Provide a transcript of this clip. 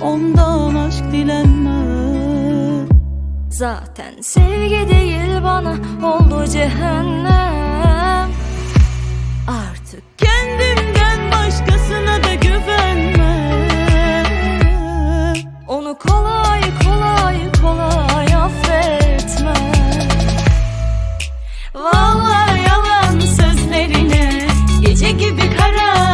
Ondan aşk dilenme Zaten sevgi değil bana oldu cehennem. Artık kendimden başkasına da güvenme Onu kolay kolay kolay affetme Vallahi yalan sözlerine Gece gibi karar